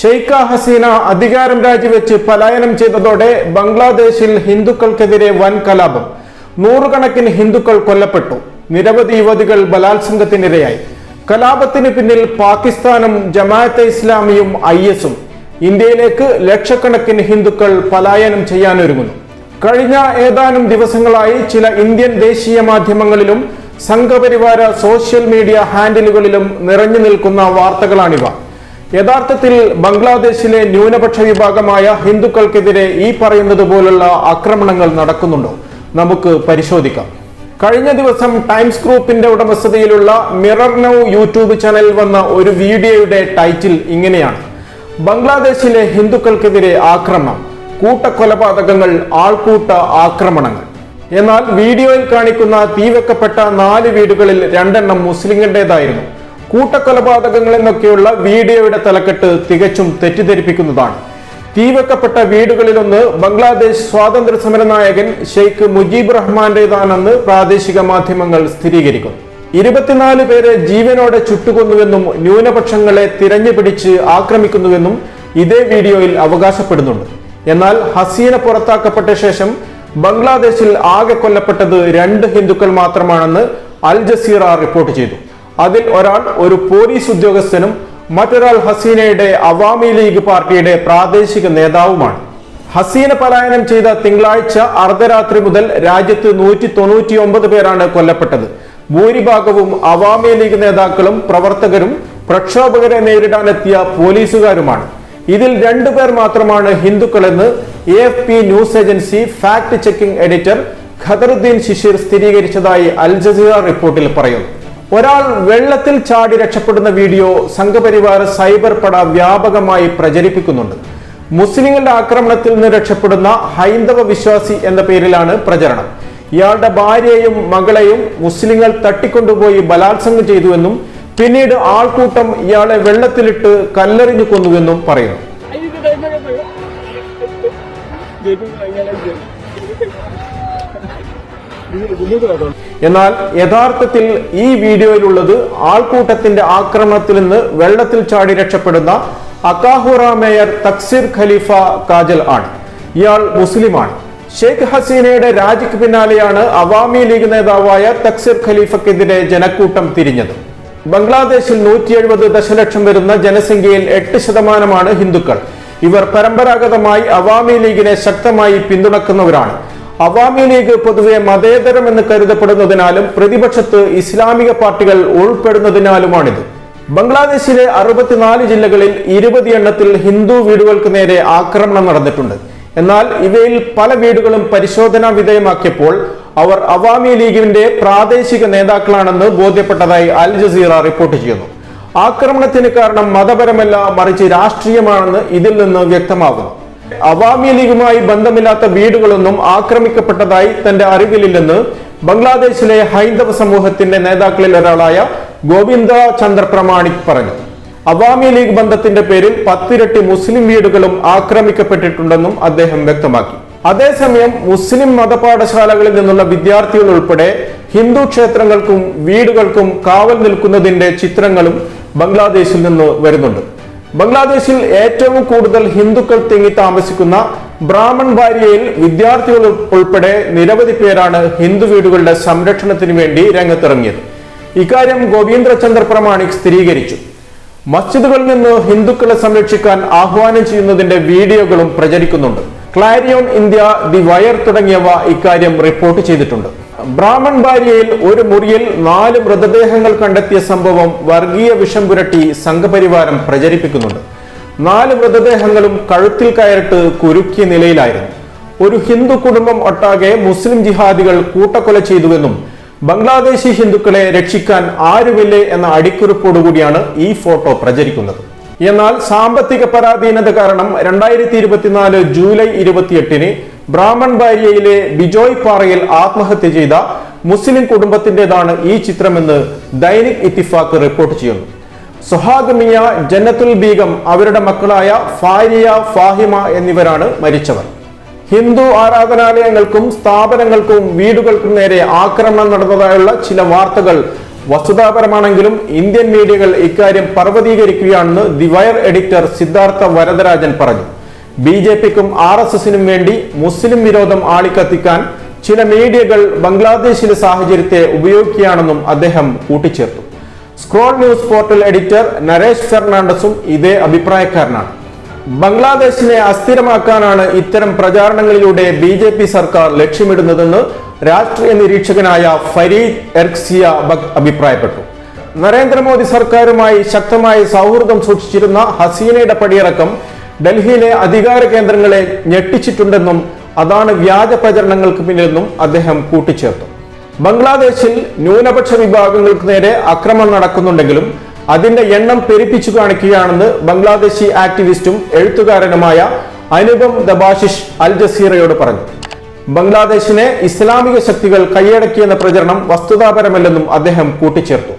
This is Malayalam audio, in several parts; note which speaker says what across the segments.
Speaker 1: ഷെയ്ഖ ഹസീന അധികാരം രാജിവെച്ച് പലായനം ചെയ്തതോടെ ബംഗ്ലാദേശിൽ ഹിന്ദുക്കൾക്കെതിരെ വൻ കലാപം. നൂറുകണക്കിന് ഹിന്ദുക്കൾ കൊല്ലപ്പെട്ടു. നിരവധി യുവതികൾ ബലാത്സംഗത്തിനിരയായി. കലാപത്തിന് പിന്നിൽ പാകിസ്ഥാനും ജമാഅത്തെ ഇസ്ലാമിയും ഐ എസും. ഇന്ത്യയിലേക്ക് ലക്ഷക്കണക്കിന് ഹിന്ദുക്കൾ പലായനം ചെയ്യാനൊരുങ്ങുന്നു. കഴിഞ്ഞ ഏതാനും ദിവസങ്ങളായി ചില ഇന്ത്യൻ ദേശീയ മാധ്യമങ്ങളിലും സംഘപരിവാര സോഷ്യൽ മീഡിയ ഹാൻഡിലുകളിലും നിറഞ്ഞു നിൽക്കുന്ന വാർത്തകളാണിവ. യഥാർത്ഥത്തിൽ ബംഗ്ലാദേശിലെ ന്യൂനപക്ഷ വിഭാഗമായ ഹിന്ദുക്കൾക്കെതിരെ ഈ പറയുന്നത് പോലുള്ള ആക്രമണങ്ങൾ നടക്കുന്നുണ്ടോ? നമുക്ക് പരിശോധിക്കാം. കഴിഞ്ഞ ദിവസം ടൈംസ് ഗ്രൂപ്പിന്റെ ഉടമസ്ഥതയിലുള്ള മിറർ നൗ യൂട്യൂബ് ചാനലിൽ വന്ന ഒരു വീഡിയോയുടെ ടൈറ്റിൽ ഇങ്ങനെയാണ്. ബംഗ്ലാദേശിലെ ഹിന്ദുക്കൾക്കെതിരെ ആക്രമണം കൂട്ടക്കൊലപാതകങ്ങൾ ആൾക്കൂട്ട ആക്രമണങ്ങൾ. എന്നാൽ വീഡിയോയിൽ കാണിക്കുന്ന തീവെക്കപ്പെട്ട നാല് വീടുകളിൽ രണ്ടെണ്ണം മുസ്ലിങ്ങളുടേതായിരുന്നു. കൂട്ടക്കൊലപാതകങ്ങൾ എന്നൊക്കെയുള്ള വീഡിയോയുടെ തലക്കെട്ട് തികച്ചും തെറ്റിദ്ധരിപ്പിക്കുന്നതാണ്. തീവെക്കപ്പെട്ട വീടുകളിലൊന്ന് ബംഗ്ലാദേശ് സ്വാതന്ത്ര്യ സമര നായകൻ ഷെയ്ഖ് മുജീബ് റഹ്മാന്റേതാണെന്ന് പ്രാദേശിക മാധ്യമങ്ങൾ സ്ഥിരീകരിക്കുന്നു. ഇരുപത്തിനാല് പേരെ ജീവനോടെ ചുട്ടുകൊന്നുവെന്നും ന്യൂനപക്ഷങ്ങളെ തിരഞ്ഞുപിടിച്ച് ആക്രമിക്കുന്നുവെന്നും ഇതേ വീഡിയോയിൽ അവകാശപ്പെടുന്നുണ്ട്. എന്നാൽ ഹസീന പുറത്താക്കപ്പെട്ട ശേഷം ബംഗ്ലാദേശിൽ ആകെ കൊല്ലപ്പെട്ടത് രണ്ട് ഹിന്ദുക്കൾ മാത്രമാണെന്ന് അൽ ജസീറ റിപ്പോർട്ട് ചെയ്തു. അതിൽ ഒരാൾ ഒരു പോലീസ് ഉദ്യോഗസ്ഥനും മറ്റൊരാൾ ഹസീനയുടെ അവാമി ലീഗ് പാർട്ടിയുടെ പ്രാദേശിക നേതാവുമാണ്. ഹസീന പലായനം ചെയ്ത തിങ്കളാഴ്ച അർദ്ധരാത്രി മുതൽ രാജ്യത്ത് നൂറ്റി തൊണ്ണൂറ്റി ഒമ്പത് പേരാണ് കൊല്ലപ്പെട്ടത്. ഭൂരിഭാഗവും അവാമി ലീഗ് നേതാക്കളും പ്രവർത്തകരും പ്രക്ഷോഭകരെ നേരിടാനെത്തിയ പോലീസുകാരുമാണ്. ഇതിൽ രണ്ടു പേർ മാത്രമാണ് ഹിന്ദുക്കളെന്ന് A F P news agency fact checking editor Qadaruddin Shishir സ്ഥിരീകരിച്ചതായി അൽ ജസീറ റിപ്പോർട്ടിൽ പറയുന്നു. ഒരാൾ വെള്ളത്തിൽ ചാടി രക്ഷപ്പെടുന്ന വീഡിയോ സംഘപരിവാർ സൈബർ പട വ്യാപകമായി പ്രചരിപ്പിക്കുന്നുണ്ട്. മുസ്ലിങ്ങളുടെ ആക്രമണത്തിൽ നിന്ന് രക്ഷപ്പെടുന്ന ഹൈന്ദവ വിശ്വാസി എന്ന പേരിലാണ് പ്രചരണം. ഇയാളുടെ ഭാര്യയെയും മകളെയും മുസ്ലിങ്ങൾ തട്ടിക്കൊണ്ടുപോയി ബലാത്സംഗം ചെയ്തുവെന്നും പിന്നീട് ആൾക്കൂട്ടം ഇയാളെ വെള്ളത്തിലിട്ട് കല്ലെറിഞ്ഞു കൊന്നുവെന്നും പറയുന്നു. എന്നാൽ യഥാർത്ഥത്തിൽ ഈ വീഡിയോയിലുള്ളത് ആൾക്കൂട്ടത്തിന്റെ ആക്രമണത്തിൽ നിന്ന് വെള്ളത്തിൽ ചാടി രക്ഷപ്പെടുന്ന അക്കാഹുറ മേയർ തക്സിർ ഖലീഫ കാജൽ ആണ്. ഇയാൾ മുസ്ലിമാണ് ഷെയ്ഖ് ഹസീനയുടെ രാജിക്ക് പിന്നാലെയാണ് അവാമി ലീഗ് നേതാവായ തക്സിർ ഖലീഫക്കെതിരെ ജനക്കൂട്ടം തിരിഞ്ഞത്. ബംഗ്ലാദേശിൽ നൂറ്റി എഴുപത് ദശലക്ഷം വരുന്ന ജനസംഖ്യയിൽ എട്ട് ശതമാനമാണ് ഹിന്ദുക്കൾ. ഇവർ പരമ്പരാഗതമായി അവാമി ലീഗിനെ ശക്തമായി പിന്തുണക്കുന്നവരാണ്. അവാമി ലീഗ് പൊതുവെ മതേതരം എന്ന് കരുതപ്പെടുന്നതിനാലും പ്രതിപക്ഷത്ത് ഇസ്ലാമിക പാർട്ടികൾ ഉൾപ്പെടുന്നതിനാലുമാണിത്. ബംഗ്ലാദേശിലെ അറുപത്തിനാല് ജില്ലകളിൽ ഇരുപത് എണ്ണത്തിൽ ഹിന്ദു വീടുകൾക്ക് നേരെ ആക്രമണം നടന്നിട്ടുണ്ട്. എന്നാൽ ഇവയിൽ പല വീടുകളും പരിശോധനാ വിധേയമാക്കിയപ്പോൾ അവർ അവാമി ലീഗിന്റെ പ്രാദേശിക നേതാക്കളാണെന്ന് ബോധ്യപ്പെട്ടതായി അൽ ജസീറ റിപ്പോർട്ട് ചെയ്യുന്നു. ആക്രമണത്തിന് കാരണം മതപരമല്ല മറിച്ച് രാഷ്ട്രീയമാണെന്ന് ഇതിൽ നിന്ന് വ്യക്തമാകുന്നു. അവാമി ലീഗുമായി ബന്ധമില്ലാത്ത വീടുകളൊന്നും ആക്രമിക്കപ്പെട്ടതായി തന്റെ അറിവിലില്ലെന്ന് ബംഗ്ലാദേശിലെ ഹൈന്ദവ സമൂഹത്തിന്റെ നേതാക്കളിൽ ഒരാളായ ഗോവിന്ദ ചന്ദ്ര പ്രമാണിക് പറഞ്ഞു. അവാമി ലീഗ് ബന്ധത്തിന്റെ പേരിൽ പത്തിരട്ടി മുസ്ലിം വീടുകളും ആക്രമിക്കപ്പെട്ടിട്ടുണ്ടെന്നും അദ്ദേഹം വ്യക്തമാക്കി. അതേസമയം മുസ്ലിം മതപാഠശാലകളിൽ നിന്നുള്ള വിദ്യാർത്ഥികൾ ഉൾപ്പെടെ ഹിന്ദു ക്ഷേത്രങ്ങൾക്കും വീടുകൾക്കും കാവൽ നിൽക്കുന്നതിന്റെ ചിത്രങ്ങളും ബംഗ്ലാദേശിൽ നിന്ന് വരുന്നുണ്ട്. ബംഗ്ലാദേശിൽ ഏറ്റവും കൂടുതൽ ഹിന്ദുക്കൾ തിങ്ങി താമസിക്കുന്ന ബ്രാഹ്മൺ ഭാര്യയിൽ വിദ്യാർത്ഥികൾ ഉൾപ്പെടെ നിരവധി പേരാണ് ഹിന്ദു വീടുകളുടെ സംരക്ഷണത്തിന് വേണ്ടി രംഗത്തിറങ്ങിയത്. ഇക്കാര്യം ഗോവീന്ദ്രചന്ദ്ര പ്രമാണിക് സ്ഥിരീകരിച്ചു. മസ്ജിദുകളിൽ നിന്ന് ഹിന്ദുക്കളെ സംരക്ഷിക്കാൻ ആഹ്വാനം ചെയ്യുന്നതിന്റെ വീഡിയോകളും പ്രചരിക്കുന്നുണ്ട്. ക്ലാരിയോൺ ഇന്ത്യ ദി വയർ തുടങ്ങിയവ ഇക്കാര്യം റിപ്പോർട്ട് ചെയ്തിട്ടുണ്ട്. ബ്രാഹ്മൺ ഭാര്യയിൽ ഒരു മുറിയിൽ നാല് മൃതദേഹങ്ങൾ കണ്ടെത്തിയ സംഭവം വർഗീയ വിഷം പുരട്ടി സംഘപരിവാരം പ്രചരിപ്പിക്കുന്നുണ്ട്. നാല് മൃതദേഹങ്ങളും കഴുത്തിൽ കയറിട്ട് കുരുക്കിയ നിലയിലായിരുന്നു. ഒരു ഹിന്ദു കുടുംബം ഒട്ടാകെ മുസ്ലിം ജിഹാദികൾ കൂട്ടക്കൊല ചെയ്തുവെന്നും ബംഗ്ലാദേശി ഹിന്ദുക്കളെ രക്ഷിക്കാൻ ആരുമില്ലേ എന്ന അടിക്കുറിപ്പോടുകൂടിയാണ് ഈ ഫോട്ടോ പ്രചരിക്കുന്നത്. എന്നാൽ സാമ്പത്തിക പരാധീനത കാരണം രണ്ടായിരത്തി ഇരുപത്തിനാല് ജൂലൈ ഇരുപത്തിയെട്ടിന് ബ്രാഹ്മൺ ഭാര്യയിലെ ബിജോയ് പാറയിൽ ആത്മഹത്യ ചെയ്ത മുസ്ലിം കുടുംബത്തിന്റേതാണ് ഈ ചിത്രമെന്ന് ദൈനിക് ഇത്തിഫാക്ക് റിപ്പോർട്ട് ചെയ്യുന്നു. സുഹാഗ് മിയ ജന്നത്തുൽ ബീഗം അവരുടെ മക്കളായ ഫാരിയ ഫാഹിമ എന്നിവരാണ് മരിച്ചവർ. ഹിന്ദു ആരാധനാലയങ്ങൾക്കും സ്ഥാപനങ്ങൾക്കും വീടുകൾക്കും നേരെ ആക്രമണം നടന്നതായുള്ള ചില വാർത്തകൾ വസ്തുതാപരമാണെങ്കിലും ഇന്ത്യൻ മീഡിയകൾ ഇക്കാര്യം പർവതീകരിക്കുകയാണെന്ന് the wire editor Siddhartha Varadarajan പറഞ്ഞു. ബി ജെ പിക്കും ആർ എസ് എസിനും വേണ്ടി മുസ്ലിം വിരോധം ആളിക്കത്തിക്കാൻ ചില മീഡിയകൾ ബംഗ്ലാദേശിലെ സാഹചര്യത്തെ ഉപയോഗിക്കുകയാണെന്നും അദ്ദേഹം കൂട്ടിച്ചേർത്തു. Scroll news portal editor Naresh ഫെർണാണ്ടസും ഇതേ അഭിപ്രായക്കാരനാണ്. ബംഗ്ലാദേശിനെ അസ്ഥിരമാക്കാനാണ് ഇത്തരം പ്രചാരണങ്ങളിലൂടെ ബി ജെ പി സർക്കാർ ലക്ഷ്യമിടുന്നതെന്ന് രാഷ്ട്രീയ നിരീക്ഷകനായ ഫരീദ് എർക്സിയ ബഗ് അഭിപ്രായപ്പെട്ടു. നരേന്ദ്രമോദി സർക്കാരുമായി ശക്തമായ സൗഹൃദം സൂക്ഷിച്ചിരുന്ന ഹസീനയുടെ പടിയിറക്കം ഡൽഹിയിലെ അധികാര കേന്ദ്രങ്ങളെ ഞെട്ടിച്ചിട്ടുണ്ടെന്നും അതാണ് വ്യാജ പ്രചരണങ്ങൾക്ക് പിന്നിലെന്നും അദ്ദേഹം കൂട്ടിച്ചേർത്തു. ബംഗ്ലാദേശിൽ ന്യൂനപക്ഷ വിഭാഗങ്ങൾക്ക് നേരെ അക്രമം നടക്കുന്നുണ്ടെങ്കിലും അതിന്റെ എണ്ണം പെരുപ്പിച്ചു കാണിക്കുകയാണെന്ന് ബംഗ്ലാദേശി ആക്ടിവിസ്റ്റും എഴുത്തുകാരനുമായ അനുപം ദബാഷിഷ് അൽ ജസീറയോട് പറഞ്ഞു. ബംഗ്ലാദേശിനെ ഇസ്ലാമിക ശക്തികൾ കൈയടക്കിയെന്ന പ്രചരണം വസ്തുതാപരമല്ലെന്നും അദ്ദേഹം കൂട്ടിച്ചേർത്തു.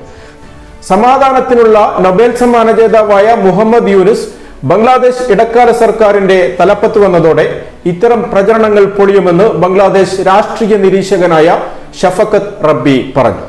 Speaker 1: സമാധാനത്തിനുള്ള നൊബേൽ സമ്മാന ജേതാവായ മുഹമ്മദ് യൂനുസ് ബംഗ്ലാദേശ് ഇടക്കാല സർക്കാരിന്റെ തലപ്പത്ത് വന്നതോടെ ഇത്തരം പ്രചരണങ്ങൾ പൊളിയുമെന്ന് ബംഗ്ലാദേശ് രാഷ്ട്രീയ നിരീക്ഷകനായ ഷഫക്കത്ത് റബ്ബി പറഞ്ഞു.